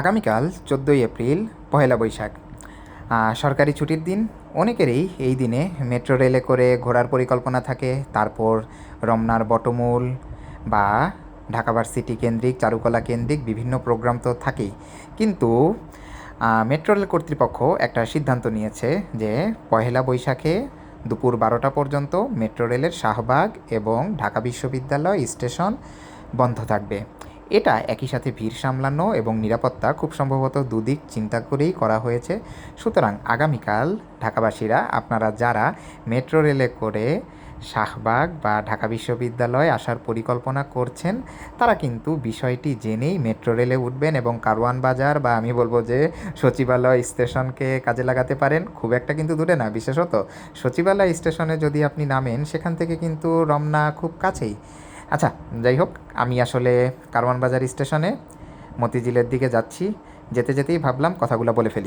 আগামীকাল চোদ্দোই এপ্রিল, পহেলা বৈশাখ। সরকারি ছুটির দিন, অনেকেরই এই দিনে মেট্রো রেলে করে ঘোরার পরিকল্পনা থাকে। তারপর রমনার বটমূল বা ঢাকা ভার্সিটি কেন্দ্রিক, চারুকলা কেন্দ্রিক বিভিন্ন প্রোগ্রাম তো থাকেই। কিন্তু মেট্রো রেল কর্তৃপক্ষ একটা সিদ্ধান্ত নিয়েছে যে পহেলা বৈশাখে দুপুর বারোটা পর্যন্ত মেট্রো রেলের শাহবাগ এবং ঢাকা বিশ্ববিদ্যালয় স্টেশন বন্ধ থাকবে। এটা একই সাথে ভিড় সামলানো এবং নিরাপত্তা খুব সম্ভবত দুদিক চিন্তা করেই করা হয়েছে। সুতরাং আগামীকাল ঢাকাবাসীরা, আপনারা যারা মেট্রো রেলে করে শাহবাগ বা ঢাকা বিশ্ববিদ্যালয় আসার পরিকল্পনা করছেন, তারা কিন্তু বিষয়টি জেনেই মেট্রো রেলে উঠবেন এবং কারওয়ান বাজার বা আমি বলব যে সচিবালয় স্টেশনকে কাজে লাগাতে পারেন। খুব একটা কিন্তু দূরে না, বিশেষত সচিবালয় স্টেশনে যদি আপনি নামেন, সেখান থেকে কিন্তু রমনা খুব কাছেই। আচ্ছা যাই হোক, আমি আসলে কারওয়ান বাজার স্টেশনে মতিঝিলের দিকে যাচ্ছি। যেতে যেতেই ভাবলাম কথাগুলো বলে ফেলি।